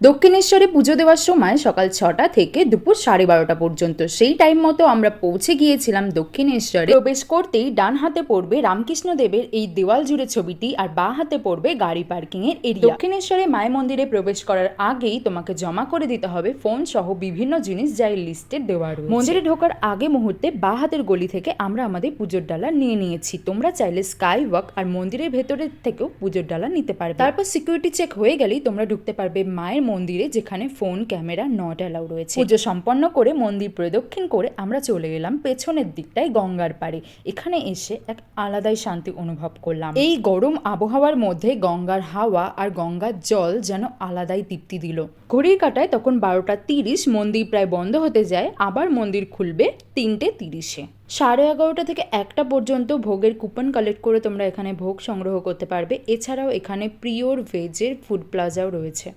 দক্ষিণেশ্বরে পুজো দেওয়ার সময় সকাল ছটা থেকে দুপুর সাড়ে বারোটা পর্যন্ত। সেই টাইম মতো আমরা পৌঁছে গিয়েছিলাম দক্ষিণেশ্বরে। প্রবেশ করতেই ডান হাতে পড়বে রামকৃষ্ণ দেবের এই দেওয়াল জুড়ে ছবিটি আর বাঁ হাতে পড়বে গাড়ি পার্কিং এর এরিয়া দক্ষিণেশ্বরে মায়ের মন্দিরে প্রবেশ করার আগেই তোমাকে জমা করে দিতে হবে ফোন সহ বিভিন্ন জিনিস যা এই লিস্টে দেওয়া রয়েছে। মন্দিরে ঢোকার আগে মুহূর্তে বাঁ হাতের গলি থেকে আমরা আমাদের পুজোর ডালা নিয়ে নিয়েছি। তোমরা চাইলে স্কাই ওয়াক আর মন্দিরের ভেতরের থেকেও পুজোর ডালা নিতে পারবে। তারপর সিকিউরিটি চেক হয়ে গেলেই তোমরা ঢুকতে পারবে মায়ের মন্দিরে যেখানে ফোন ক্যামেরা নট অ্যালাউ রয়েছে। পুজো সম্পন্ন করে মন্দির প্রদক্ষিণ করে আমরা চলে গেলাম পেছনের দিকটায় গঙ্গার পাড়ে। এখানে এসে এক আলাদাই শান্তি অনুভব করলাম। এই গরম আবহাওয়ার মধ্যে গঙ্গার হাওয়া আর গঙ্গার জল যেন আলাদাই তৃপ্তি দিল। ঘড়ির কাটায় তখন বারোটা তিরিশ মন্দির প্রায় বন্ধ হতে যায় আবার মন্দির খুলবে তিনটে তিরিশে। সাড়ে এগারোটা থেকে একটা পর্যন্ত ভোগের কুপন কালেক্ট করে তোমরা এখানে ভোগ সংগ্রহ করতে পারবে। এছাড়াও এখানে পিওর ভেজের ফুড প্লাজাও রয়েছে।